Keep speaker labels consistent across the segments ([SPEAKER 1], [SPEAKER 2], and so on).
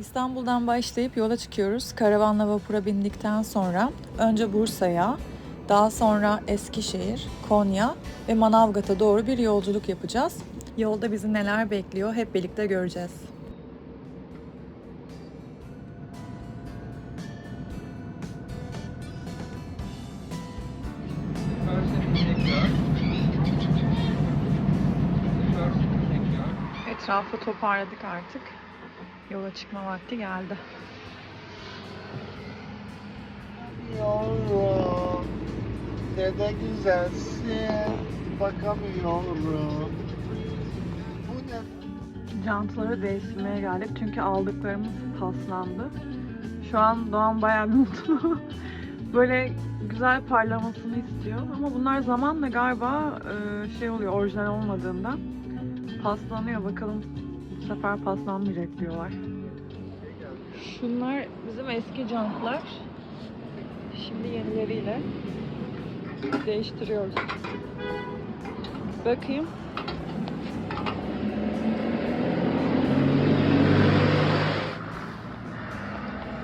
[SPEAKER 1] İstanbul'dan başlayıp yola çıkıyoruz. Karavanla vapura bindikten sonra önce Bursa'ya, daha sonra Eskişehir, Konya ve Manavgat'a doğru bir yolculuk yapacağız. Yolda bizi neler bekliyor hep birlikte göreceğiz. Etrafı toparladık artık. Yola çıkma vakti geldi.
[SPEAKER 2] Yavrum, ne de güzelsin. Bakamıyorum. Bu ne?
[SPEAKER 1] Jantları değiştirmeye geldik çünkü aldıklarımız paslandı. Şu an Doğan bayağı mutlu. Böyle güzel parlamasını istiyor ama bunlar zamanla galiba e, şey oluyor orijinal olmadığında paslanıyor. Bakalım bu sefer paslanmayacak diyorlar. Şunlar bizim eski jantlar. Şimdi yenileriyle değiştiriyoruz. Bakayım.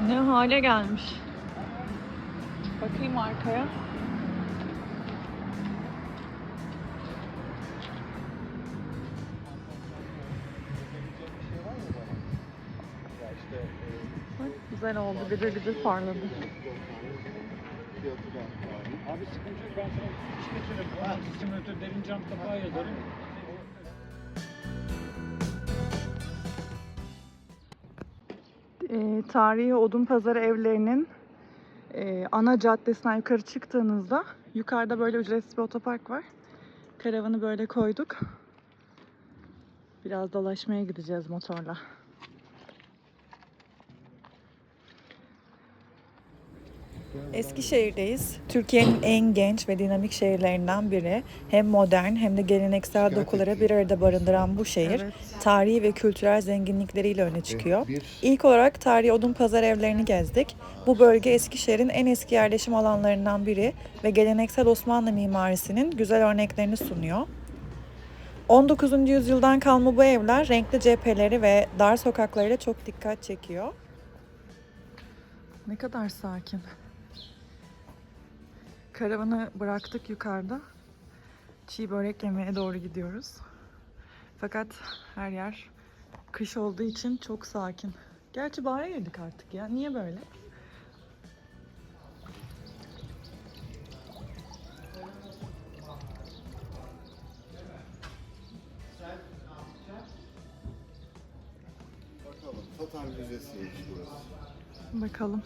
[SPEAKER 1] Ne hale gelmiş. Bakayım arkaya. Güzel oldu. Gıdır gıdır parladı.
[SPEAKER 3] Abi sıkıntı yok ben sana iş getiririm. Ha, simülatör derin cam kapağı yazarım.
[SPEAKER 1] e, tarihi Odunpazarı evlerinin e, ana caddesinden yukarı çıktığınızda yukarıda böyle ücretsiz bir otopark var. Karavanı böyle koyduk. Biraz dolaşmaya gideceğiz motorla. Eskişehir'deyiz. Türkiye'nin en genç ve dinamik şehirlerinden biri. Hem modern hem de geleneksel dokuları bir arada barındıran bu şehir, tarihi ve kültürel zenginlikleriyle öne çıkıyor.
[SPEAKER 2] Bir
[SPEAKER 1] İlk olarak tarihi odun pazar evlerini gezdik. Bu bölge Eskişehir'in en eski yerleşim alanlarından biri ve geleneksel Osmanlı mimarisinin güzel örneklerini sunuyor. 19. yüzyıldan kalma bu evler renkli cepheleri ve dar sokaklarıyla çok dikkat çekiyor. Ne kadar sakin. Karavanı bıraktık yukarıda. Çiğ börek yemeye doğru gidiyoruz. Fakat her yer kış olduğu için çok sakin. Gerçi bahara girdik artık ya. Niye böyle?
[SPEAKER 2] bakalım. Tatar Müzesi'ymiş burası.
[SPEAKER 1] Bakalım.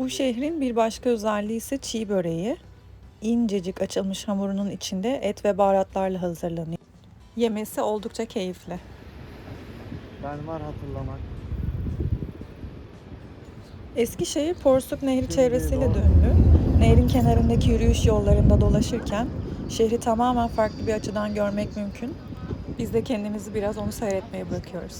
[SPEAKER 1] Bu şehrin bir başka özelliği ise çiğ böreği. İncecik açılmış hamurunun içinde et ve baharatlarla hazırlanıyor. Yemesi oldukça keyifli.
[SPEAKER 2] Ben var hatırlamak.
[SPEAKER 1] Eskişehir Porsuk Nehri çevresiyle de ünlü. Nehrin kenarındaki yürüyüş yollarında dolaşırken şehri tamamen farklı bir açıdan görmek mümkün. Biz de kendimizi biraz onu seyretmeye bırakıyoruz.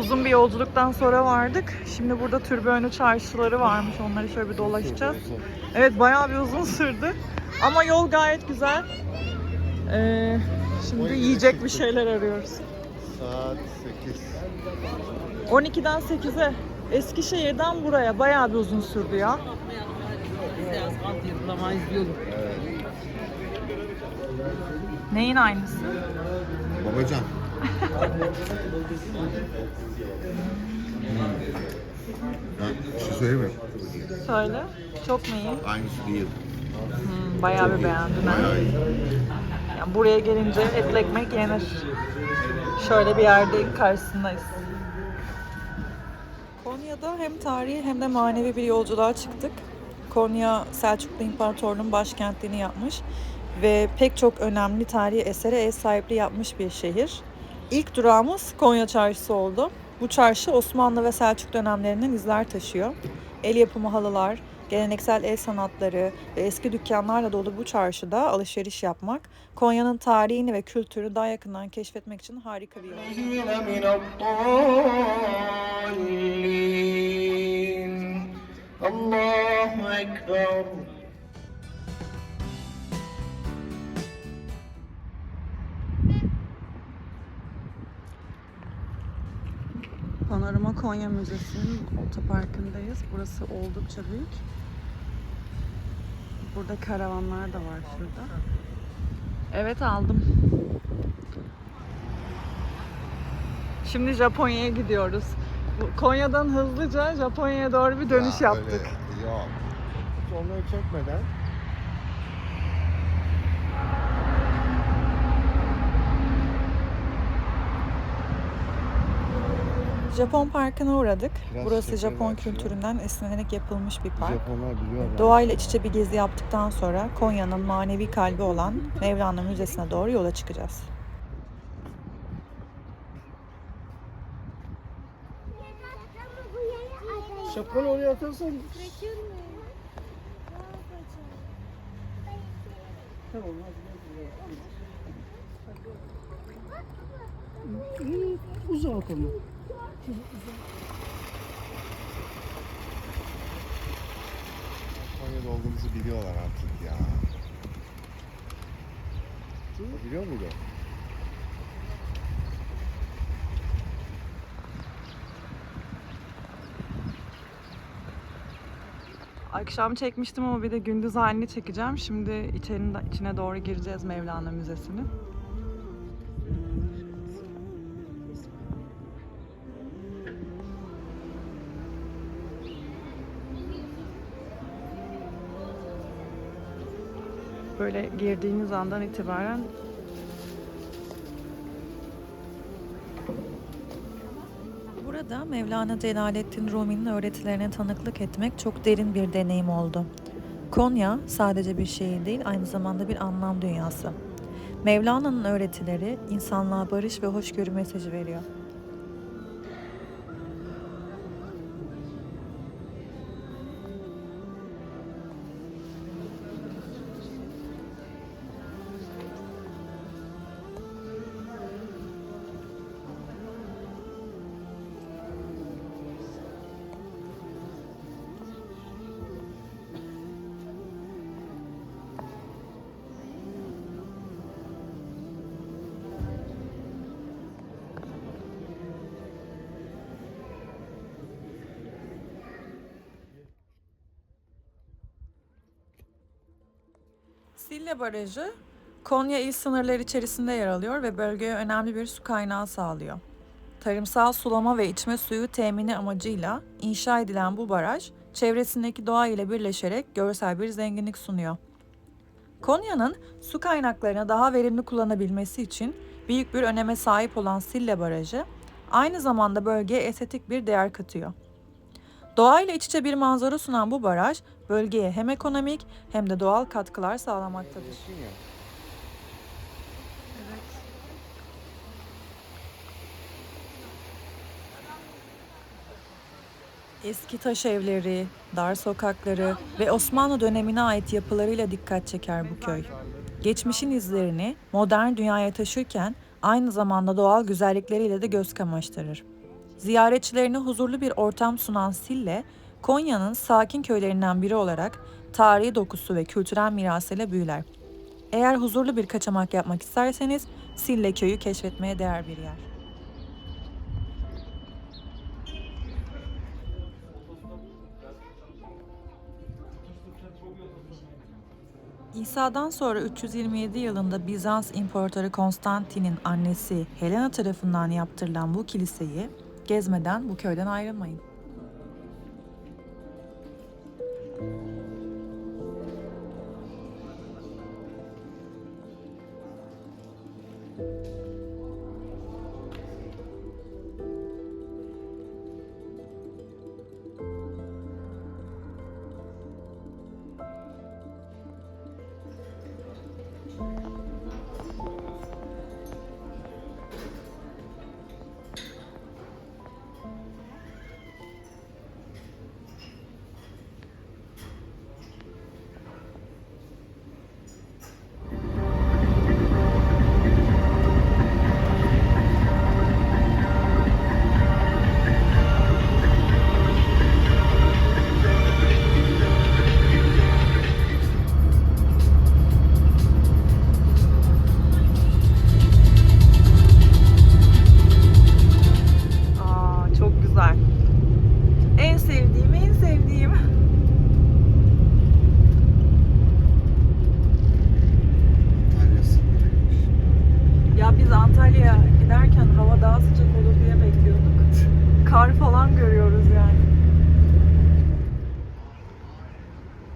[SPEAKER 1] Uzun bir yolculuktan sonra vardık. Şimdi burada türbe çarşıları varmış. Onları şöyle bir dolaşacağız. Evet bayağı bir uzun sürdü. Ama yol gayet güzel. Ee, şimdi yiyecek bir şeyler arıyoruz.
[SPEAKER 2] Saat 8.
[SPEAKER 1] 12'den 8'e Eskişehir'den buraya bayağı bir uzun sürdü ya. Neyin aynısı?
[SPEAKER 2] Babacan. Ben bir şey söyleyeyim mi?
[SPEAKER 1] Söyle. Çok mu iyi?
[SPEAKER 2] Aynısı değil.
[SPEAKER 1] Hmm, bayağı bir beğendin ha.
[SPEAKER 2] Bayağı iyi.
[SPEAKER 1] Yani buraya gelince etli ekmek yenir. Şöyle bir yerde karşısındayız. Konya'da hem tarihi hem de manevi bir yolculuğa çıktık. Konya Selçuklu İmparatorluğu'nun başkentliğini yapmış ve pek çok önemli tarihi esere ev sahipliği yapmış bir şehir. İlk durağımız Konya Çarşısı oldu. Bu çarşı Osmanlı ve Selçuk dönemlerinden izler taşıyor. El yapımı halılar, geleneksel el sanatları ve eski dükkanlarla dolu bu çarşıda alışveriş yapmak, Konya'nın tarihini ve kültürü daha yakından keşfetmek için harika bir yol.
[SPEAKER 4] Allahu Ekber
[SPEAKER 1] Panorama Konya Müzesi'nin otoparkındayız. Burası oldukça büyük. Burada karavanlar da var şurada. Evet aldım. Şimdi Japonya'ya gidiyoruz. Konya'dan hızlıca Japonya'ya doğru bir dönüş
[SPEAKER 2] Ya
[SPEAKER 1] yaptık.
[SPEAKER 2] öyle Yok. Onları çekmeden
[SPEAKER 1] Japon Parkı'na uğradık.
[SPEAKER 2] Biraz
[SPEAKER 1] Burası Japon kültüründen esinlenerek yapılmış bir park.
[SPEAKER 2] Japonlar biliyorlar.
[SPEAKER 1] Doğayla iç içe bir gezi yaptıktan sonra Konya'nın manevi kalbi olan Mevlana Müzesi'ne doğru yola çıkacağız.
[SPEAKER 3] Şapkanı oraya atarsan tamam hadi. Uzak onu.
[SPEAKER 2] Konya'da olduğumuzu biliyorlar artık ya. O Biliyor muydu?
[SPEAKER 1] Akşam çekmiştim ama bir de gündüz halini çekeceğim. Şimdi içerinin, içine doğru gireceğiz Mevlana Müzesi'nin. Böyle girdiğiniz andan itibaren Burada Mevlana Celaleddin Rumi'nin öğretilerine tanıklık etmek çok derin bir deneyim oldu. Konya sadece bir şehir değil, aynı zamanda bir anlam dünyası. Mevlana'nın öğretileri insanlığa barış ve hoşgörü mesajı veriyor. Sille Barajı Konya il sınırları içerisinde yer alıyor ve bölgeye önemli bir su kaynağı sağlıyor. Tarımsal sulama ve içme suyu temini amacıyla inşa edilen bu baraj, çevresindeki doğa ile birleşerek görsel bir zenginlik sunuyor. Konya'nın su kaynaklarını daha verimli kullanabilmesi için büyük bir öneme sahip olan Sille Barajı, aynı zamanda bölgeye estetik bir değer katıyor. Doğayla iç içe bir manzara sunan bu baraj, bölgeye hem ekonomik hem de doğal katkılar sağlamaktadır. Eski taş evleri, dar sokakları ve Osmanlı dönemine ait yapılarıyla dikkat çeker bu köy. Geçmişin izlerini modern dünyaya taşırken aynı zamanda doğal güzellikleriyle de göz kamaştırır. Ziyaretçilerine huzurlu bir ortam sunan Sille, Konya'nın sakin köylerinden biri olarak tarihi dokusu ve kültürel mirasıyla büyüler. Eğer huzurlu bir kaçamak yapmak isterseniz Sille köyü keşfetmeye değer bir yer. İsa'dan sonra 327 yılında Bizans İmparatoru Konstantin'in annesi Helena tarafından yaptırılan bu kiliseyi gezmeden bu köyden ayrılmayın.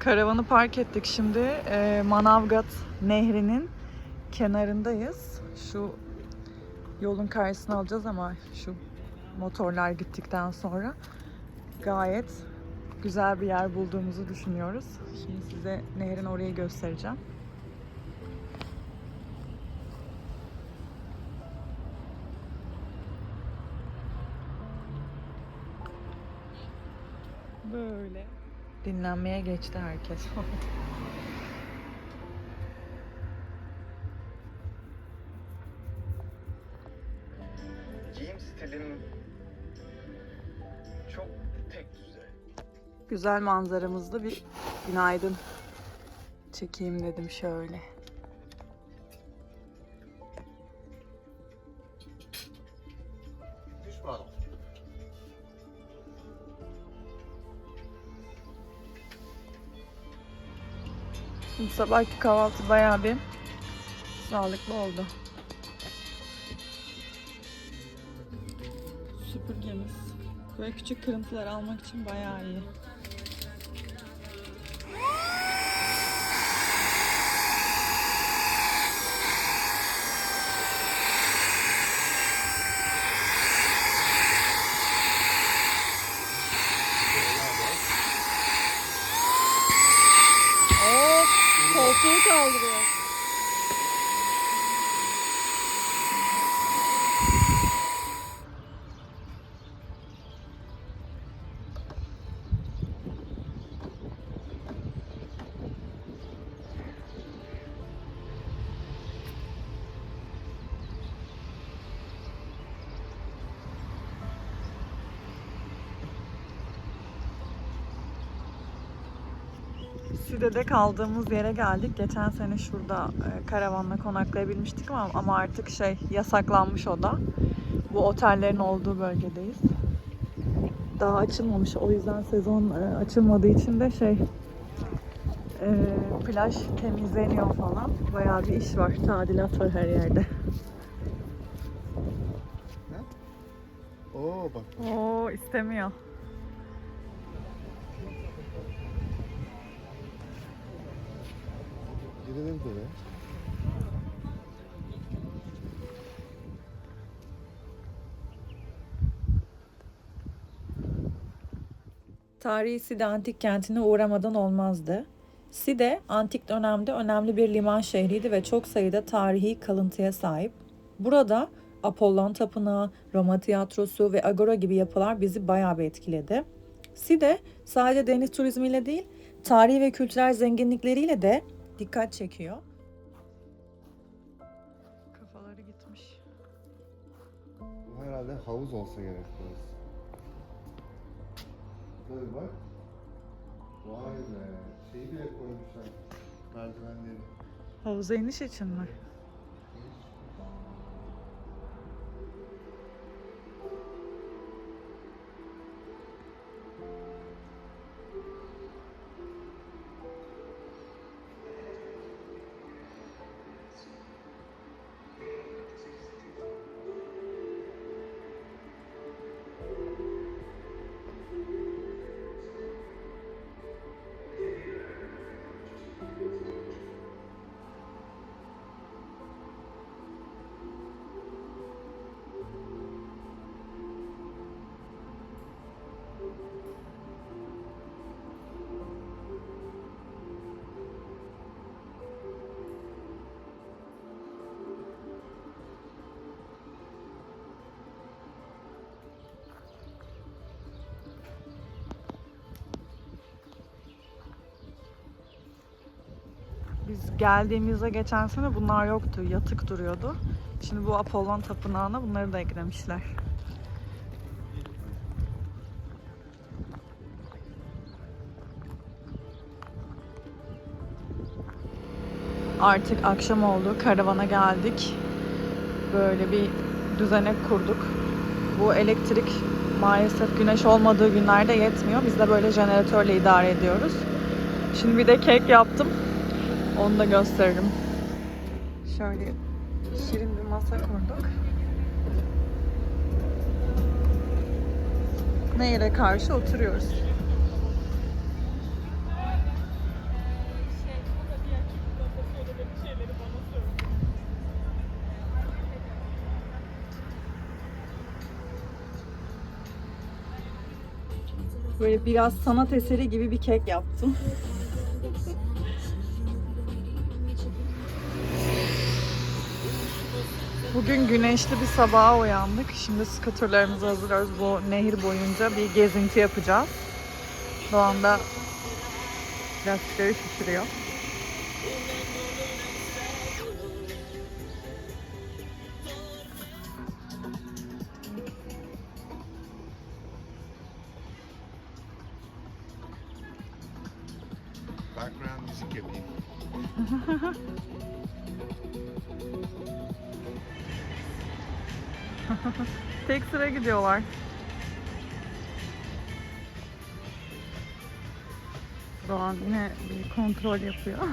[SPEAKER 1] Karavanı park ettik şimdi. Ee, Manavgat Nehri'nin kenarındayız. Şu yolun karşısına alacağız ama şu motorlar gittikten sonra gayet güzel bir yer bulduğumuzu düşünüyoruz. Şimdi size nehrin orayı göstereceğim. Böyle. Dinlenmeye geçti herkes.
[SPEAKER 3] Giyim stilin çok tek düze.
[SPEAKER 1] Güzel manzaramızda bir günaydın çekeyim dedim şöyle. Şimdi sabahki kahvaltı bayağı bir sağlıklı oldu. Süpürgemiz. Böyle küçük kırıntılar almak için bayağı iyi. Side'de kaldığımız yere geldik. Geçen sene şurada e, karavanla konaklayabilmiştik ama, ama artık şey yasaklanmış o da. Bu otellerin olduğu bölgedeyiz. Daha açılmamış. O yüzden sezon e, açılmadığı için de şey e, plaj temizleniyor falan. Bayağı bir iş var. Tadilat var her yerde.
[SPEAKER 2] Oo bak.
[SPEAKER 1] Oo istemiyor.
[SPEAKER 2] Girelim böyle.
[SPEAKER 1] Tarihi Side antik kentine uğramadan olmazdı. Side antik dönemde önemli bir liman şehriydi ve çok sayıda tarihi kalıntıya sahip. Burada Apollon Tapınağı, Roma Tiyatrosu ve Agora gibi yapılar bizi bayağı bir etkiledi. Side sadece deniz turizmiyle değil, tarihi ve kültürel zenginlikleriyle de dikkat çekiyor. Kafaları gitmiş.
[SPEAKER 2] Bu herhalde havuz olsa gerek burası. Böyle bak. Vay be. Şeyi bile koymuşlar. Merdivenleri.
[SPEAKER 1] Havuza iniş için mi? Biz geldiğimizde geçen sene bunlar yoktu. Yatık duruyordu. Şimdi bu Apollon Tapınağı'na bunları da eklemişler. Artık akşam oldu. Karavana geldik. Böyle bir düzenek kurduk. Bu elektrik maalesef güneş olmadığı günlerde yetmiyor. Biz de böyle jeneratörle idare ediyoruz. Şimdi bir de kek yaptım. Onu da gösteririm. Şöyle şirin bir masa kurduk. Nehire karşı oturuyoruz.
[SPEAKER 5] Böyle biraz sanat eseri gibi bir kek yaptım. Bugün güneşli bir sabaha uyandık. Şimdi skuterlarımızı hazırlıyoruz. Bu nehir boyunca bir gezinti yapacağız. Doğan da lastikleri şişiriyor.
[SPEAKER 2] Background müzik yapayım.
[SPEAKER 5] Tek sıra gidiyorlar. Doğan yine bir kontrol yapıyor.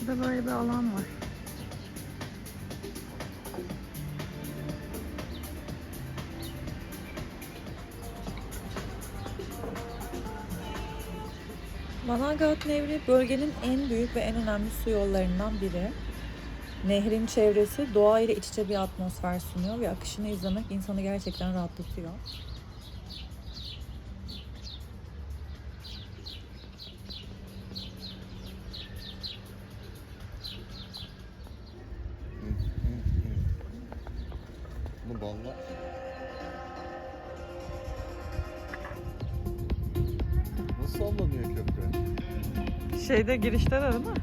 [SPEAKER 5] Burada böyle bir alan var.
[SPEAKER 1] Manavgat Nehri bölgenin en büyük ve en önemli su yollarından biri. Nehrin çevresi doğa ile iç içe bir atmosfer sunuyor ve akışını izlemek insanı gerçekten rahatlatıyor.
[SPEAKER 5] Şeyde girişte de değil mi?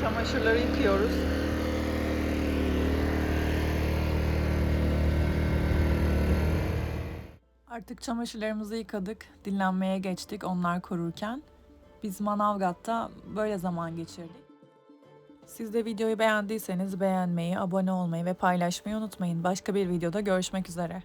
[SPEAKER 5] Çamaşırları yıkıyoruz.
[SPEAKER 1] Artık çamaşırlarımızı yıkadık, dinlenmeye geçtik onlar kururken. Biz Manavgat'ta böyle zaman geçirdik. Siz de videoyu beğendiyseniz beğenmeyi, abone olmayı ve paylaşmayı unutmayın. Başka bir videoda görüşmek üzere.